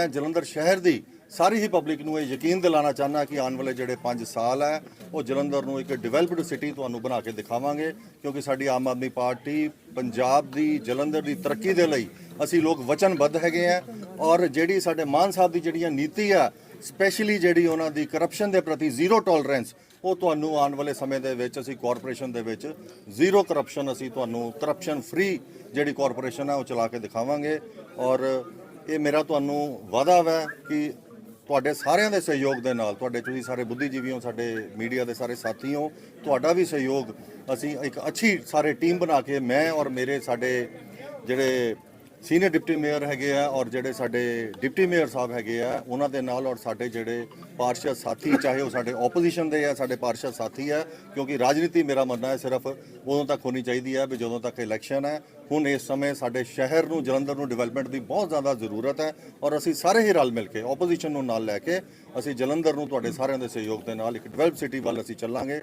ਮੈਂ ਜਲੰਧਰ ਸ਼ਹਿਰ ਦੀ ਸਾਰੀ ਹੀ ਪਬਲਿਕ ਨੂੰ ਇਹ ਯਕੀਨ ਦਿਲਾਣਾ ਚਾਹਨਾ ਕਿ ਆਉਣ ਵਾਲੇ ਜਿਹੜੇ 5 ਸਾਲ ਹੈ, ਉਹ ਜਲੰਧਰ ਨੂੰ ਇੱਕ ਡਿਵੈਲਪਡ ਸਿਟੀ ਤੁਹਾਨੂੰ ਬਣਾ ਕੇ ਦਿਖਾਵਾਂਗੇ, ਕਿਉਂਕਿ ਸਾਡੀ ਆਮ ਆਦਮੀ ਪਾਰਟੀ ਪੰਜਾਬ ਦੀ, ਜਲੰਧਰ ਦੀ ਤਰੱਕੀ ਦੇ ਲਈ ਅਸੀਂ ਲੋਕ ਵਚਨਬੱਧ ਹੈਗੇ ਆ ਔਰ ਜਿਹੜੀ ਸਾਡੇ ਮਾਨ ਸਾਹਿਬ ਦੀ ਜਿਹੜੀਆਂ ਨੀਤੀ ਆ ਸਪੈਸ਼ਲੀ ਜਿਹੜੀ ਉਹਨਾਂ ਦੀ ਕਰਪਸ਼ਨ ਦੇ ਪ੍ਰਤੀ ਜ਼ੀਰੋ ਟੋਲਰੈਂਸ ਉਹ ਤੁਹਾਨੂੰ ਆਉਣ ਵਾਲੇ ਸਮੇਂ ਦੇ ਵਿੱਚ ਅਸੀਂ ਕਾਰਪੋਰੇਸ਼ਨ ਦੇ ਵਿੱਚ ਜ਼ੀਰੋ ਕਰਪਸ਼ਨ ਅਸੀਂ ਤੁਹਾਨੂੰ ਕਰਪਸ਼ਨ ਫ੍ਰੀ ਜਿਹੜੀ ਕਾਰਪੋਰੇਸ਼ਨ ਹੈ ਉਹ ਚਲਾ ਕੇ ਦਿਖਾਵਾਂਗੇ ਔਰ ਇਹ ਮੇਰਾ ਤੁਹਾਨੂੰ ਵਾਅਦਾ ਹੈ ਕਿ ਤੁਹਾਡੇ ਸਾਰਿਆਂ ਦੇ ਸਹਿਯੋਗ ਦੇ ਨਾਲ, ਤੁਹਾਡੇ ਤੁਸੀਂ ਸਾਰੇ ਬੁੱਧੀਜੀਵੀ ਹੋ, ਸਾਡੇ ਮੀਡੀਆ ਦੇ ਸਾਰੇ ਸਾਥੀ ਹੋ, ਤੁਹਾਡਾ ਵੀ ਸਹਿਯੋਗ ਅਸੀਂ ਇੱਕ ਅੱਛੀ ਸਾਰੇ ਟੀਮ ਬਣਾ ਕੇ ਮੈਂ ਔਰ ਮੇਰੇ ਸਾਡੇ ਜਿਹੜੇ ਸੀਨੀਅਰ ਡਿਪਟੀ ਮੇਅਰ ਹੈਗੇ ਆ ਔਰ ਜਿਹੜੇ ਸਾਡੇ ਡਿਪਟੀ ਮੇਅਰ ਸਾਹਿਬ ਹੈਗੇ ਆ, ਉਹਨਾਂ ਦੇ ਨਾਲ ਔਰ ਸਾਡੇ ਜਿਹੜੇ ਪਾਰਸ਼ਦ ਸਾਥੀ, ਚਾਹੇ ਉਹ ਸਾਡੇ ਆਪੋਜੀਸ਼ਨ ਦੇ ਆ, ਸਾਡੇ ਪਾਰਸ਼ਦ ਸਾਥੀ ਆ, ਕਿਉਂਕਿ ਰਾਜਨੀਤੀ ਮੇਰਾ ਮੰਨਣਾ ਹੈ ਸਿਰਫ ਉਦੋਂ ਤੱਕ ਹੋਣੀ ਚਾਹੀਦੀ ਹੈ ਵੀ ਜਦੋਂ ਤੱਕ ਇਲੈਕਸ਼ਨ ਹੈ। ਹੁਣ ਇਸ ਸਮੇਂ ਸਾਡੇ ਸ਼ਹਿਰ ਨੂੰ, ਜਲੰਧਰ ਨੂੰ ਡਿਵੈਲਪਮੈਂਟ ਦੀ ਬਹੁਤ ਜ਼ਿਆਦਾ ਜ਼ਰੂਰਤ ਹੈ ਔਰ ਅਸੀਂ ਸਾਰੇ ਹੀ ਰਲ ਮਿਲ ਕੇ ਆਪੋਜੀਸ਼ਨ ਨੂੰ ਨਾਲ ਲੈ ਕੇ ਅਸੀਂ ਜਲੰਧਰ ਨੂੰ ਤੁਹਾਡੇ ਸਾਰਿਆਂ ਦੇ ਸਹਿਯੋਗ ਦੇ ਨਾਲ ਇੱਕ ਡਿਵੈਲਪ ਸਿਟੀ ਵੱਲ ਅਸੀਂ ਚੱਲਾਂਗੇ।